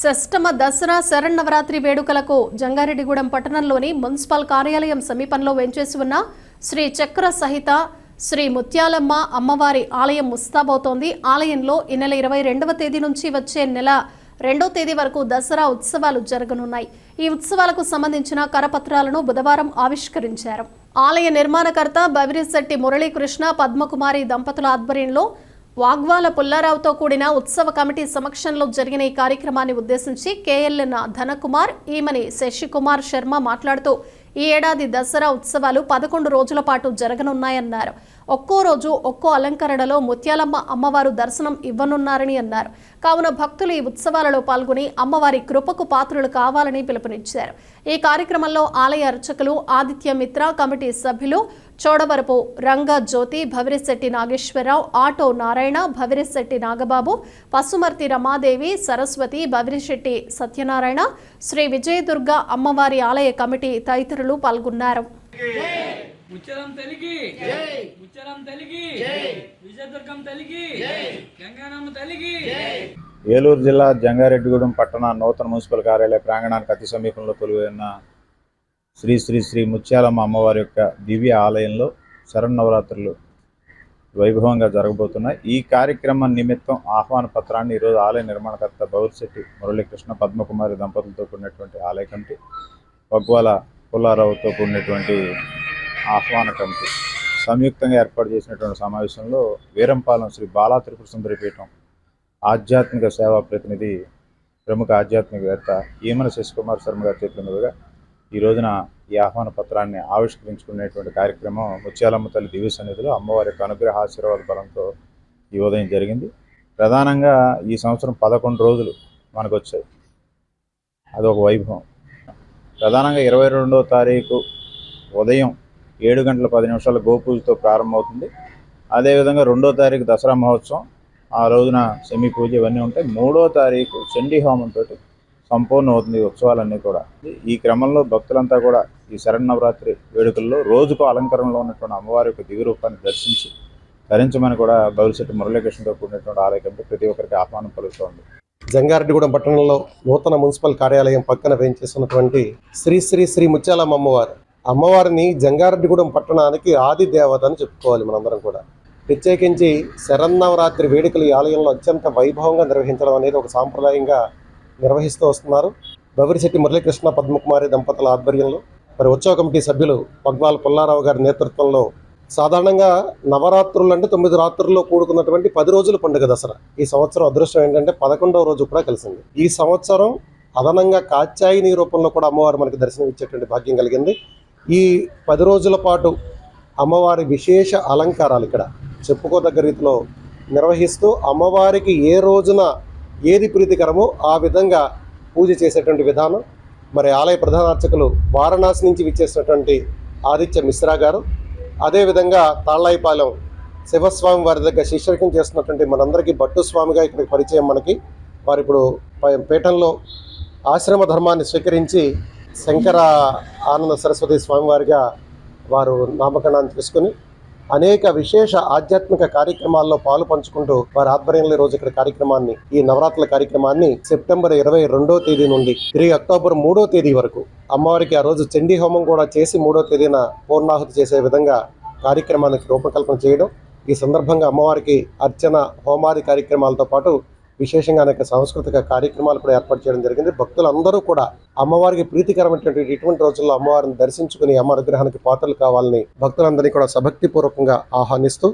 షష్టమ దసరా శరన్నవరాత్రి వేడుకలకు జంగారెడ్డిగూడెం పట్టణంలోని మున్సిపల్ కార్యాలయం సమీపంలో వెంచేసి ఉన్న శ్రీ చక్ర సహిత శ్రీ ముత్యాలమ్మ అమ్మవారి ఆలయం ముస్తాబవుతోంది. ఆలయంలో ఈ నెల ఇరవై రెండవ తేదీ నుంచి వచ్చే నెల రెండో తేదీ వరకు దసరా ఉత్సవాలు జరగనున్నాయి. ఈ ఉత్సవాలకు సంబంధించిన కరపత్రాలను బుధవారం ఆవిష్కరించారు. ఆలయ నిర్మాణకర్త బవిరిశెట్టి మురళీకృష్ణ పద్మకుమారి దంపతుల ఆధ్వర్యంలో వాగ్వాల పుల్లారావుతో కూడిన ఉత్సవ కమిటీ సమక్షంలో జరిగిన ఈ కార్యక్రమాన్ని ఉద్దేశించి K L N Dhanakumar Eemani Sasikumar Sharma మాట్లాడుతూ ఈ ఏడాది దసరా ఉత్సవాలు పదకొండు రోజుల పాటు జరగనున్నాయన్నారు. ఒక్కో రోజు ఒక్కో అలంకరణలో ముత్యాలమ్మ అమ్మవారు దర్శనం ఇవ్వనున్నారని అన్నారు. కావున భక్తులు ఈ ఉత్సవాలలో పాల్గొని అమ్మవారి కృపకు పాత్రులు కావాలని పిలుపునిచ్చారు. ఈ కార్యక్రమంలో ఆలయ అర్చకులు ఆదిత్య మిత్ర కమిటీ సభ్యులు చోడవరపు రంగజ్యోతి భవిరిశెట్టి నాగేశ్వరరావు ఆటో నారాయణ భవిరిశెట్టి నాగబాబు పసుమర్తి రమాదేవి సరస్వతి భవిరిశెట్టి సత్యనారాయణ శ్రీ విజయదుర్గ అమ్మవారి ఆలయ కమిటీ తదితరులు పాల్గొన్నారు. ముచ్చరం తలిగి. ముచ్చరం తలిగి. విజయదుర్గం తలిగి. గంగానమ్మ తలిగి. ఏలూరు జిల్లా జంగారెడ్డిగూడెం పట్టణ నూతన మున్సిపల్ కార్యాలయ ప్రాంగణానికి అతి సమీపంలో కొలువైన శ్రీ శ్రీ శ్రీ ముత్యాలమ్మ అమ్మవారి యొక్క దివ్య ఆలయంలో శరన్నవరాత్రులు వైభవంగా జరగబోతున్నాయి. ఈ కార్యక్రమం నిమిత్తం ఆహ్వాన పత్రాన్ని ఈరోజు ఆలయ నిర్మాణకర్త బౌరిశెట్టి మురళీకృష్ణ పద్మకుమారి దంపతులతో కూడినటువంటి ఆలయ కమిటీ వగ్వాల పుల్లారావుతో కూడినటువంటి ఆహ్వాన కమిటీ సంయుక్తంగా ఏర్పాటు చేసినటువంటి సమావేశంలో వీరంపాలెం శ్రీ బాలా త్రిపుర సుందరిపీఠం ఆధ్యాత్మిక సేవా ప్రతినిధి ప్రముఖ ఆధ్యాత్మికవేత్త ఈమన శశికుమార్ శర్మ గారి చేతుల మీదుగా ఈ రోజున ఈ ఆహ్వాన పత్రాన్ని ఆవిష్కరించుకునేటువంటి కార్యక్రమం ముత్యాలమ్మ తల్లి దివ్య సన్నిధిలో అమ్మవారి యొక్క అనుగ్రహ ఆశీర్వాద బలంతో ఈ ఉదయం జరిగింది. ప్రధానంగా ఈ సంవత్సరం పదకొండు రోజులు మనకు వచ్చాయి. అదొక వైభవం. ప్రధానంగా ఇరవై రెండవ తారీఖు ఉదయం ఏడు గంటల పది నిమిషాల గోపూజతో ప్రారంభమవుతుంది. అదేవిధంగా రెండో తారీఖు దసరా మహోత్సవం ఆ రోజున సెమి పూజ ఇవన్నీ ఉంటాయి. మూడో తారీఖు చండీ హోమంతో సంపూర్ణ అవుతుంది ఈ ఉత్సవాలన్నీ కూడా. ఈ క్రమంలో భక్తులంతా కూడా ఈ శరణవరాత్రి వేడుకల్లో రోజుకు అలంకరణలో ఉన్నటువంటి అమ్మవారి యొక్క దివ్య రూపాన్ని దర్శించి ధరించమని కూడా భవిష్యత్తు మురళీకృష్ణతో కూడినటువంటి ఆలయం ప్రతి ఒక్కరికి ఆహ్వానం పలుకుతోంది. జంగారెడ్డిగూడెం పట్టణంలో నూతన మున్సిపల్ కార్యాలయం పక్కన వేయించేసినటువంటి శ్రీ శ్రీ శ్రీ ముత్యాలమ్మ అమ్మవారు. అమ్మవారిని జంగారెడ్డిగూడెం పట్టణానికి ఆది దేవత అని చెప్పుకోవాలి మనందరం కూడా. ప్రత్యేకించి శరన్నవరాత్రి వేడుకలు ఈ ఆలయంలో అత్యంత వైభవంగా నిర్వహించడం అనేది ఒక సాంప్రదాయంగా నిర్వహిస్తూ వస్తున్నారు. బవిరిశెట్టి మురళీకృష్ణ పద్మకుమారి దంపతుల ఆధ్వర్యంలో మరి ఉత్సవ కమిటీ సభ్యులు పగ్వాల్ పుల్లారావు గారి నేతృత్వంలో సాధారణంగా నవరాత్రులు అంటే తొమ్మిది రాత్రుల్లో కూడుకున్నటువంటి పది రోజుల పండుగ దసరా. ఈ సంవత్సరం అదృష్టం ఏంటంటే పదకొండవ రోజు కూడా కలిసింది. ఈ సంవత్సరం అదనంగా కాచాయిని రూపంలో కూడా అమ్మవారు మనకి దర్శనం ఇచ్చేటువంటి భాగ్యం కలిగింది. ఈ పది రోజుల పాటు అమ్మవారి విశేష అలంకారాలు ఇక్కడ చెప్పుకోదగ్గ రీతిలో నిర్వహిస్తూ అమ్మవారికి ఏ రోజున ఏది ప్రీతికరమో ఆ విధంగా పూజ చేసేటువంటి విధానం. మరి ఆలయ ప్రధాన అర్చకులు వారణాసి నుంచి విచ్చేసినటువంటి ఆదిత్య మిశ్రా గారు అదేవిధంగా తాళ్ళాయిపాలెం శివస్వామి వారి దగ్గర శిష్యకం చేస్తున్నటువంటి మనందరికీ భట్టు స్వామిగా ఇక్కడికి పరిచయం మనకి. వారు ఇప్పుడు పీఠంలో ఆశ్రమ ధర్మాన్ని స్వీకరించి శంకర ఆనంద సరస్వతి స్వామివారిగా వారు నామకరణాన్ని తీసుకుని అనేక విశేష ఆధ్యాత్మిక కార్యక్రమాల్లో పాలు పంచుకుంటూ వారి ఆధ్వర్యంలో రోజు ఇక్కడ కార్యక్రమాన్ని ఈ నవరాత్రుల కార్యక్రమాన్ని సెప్టెంబర్ ఇరవై రెండో తేదీ నుండి తిరిగి అక్టోబర్ మూడో తేదీ వరకు అమ్మవారికి ఆ రోజు చండీ హోమం కూడా చేసి మూడో తేదీన పూర్ణాహుతి చేసే విధంగా కార్యక్రమానికి రూపకల్పన చేయడం ఈ సందర్భంగా అమ్మవారికి అర్చన హోమాది కార్యక్రమాలతో పాటు విశేషంగా అనేక సాంస్కృతిక కార్యక్రమాలు కూడా ఏర్పాటు చేయడం జరిగింది. భక్తులందరూ కూడా అమ్మవారికి ప్రీతికరమైనటువంటి ఇటువంటి రోజుల్లో అమ్మవారిని దర్శించుకుని అమ్మ అనుగ్రహానికి పాత్రలు కావాలని భక్తులందరినీ కూడా సభక్తి పూర్వకంగా ఆహ్వానిస్తూ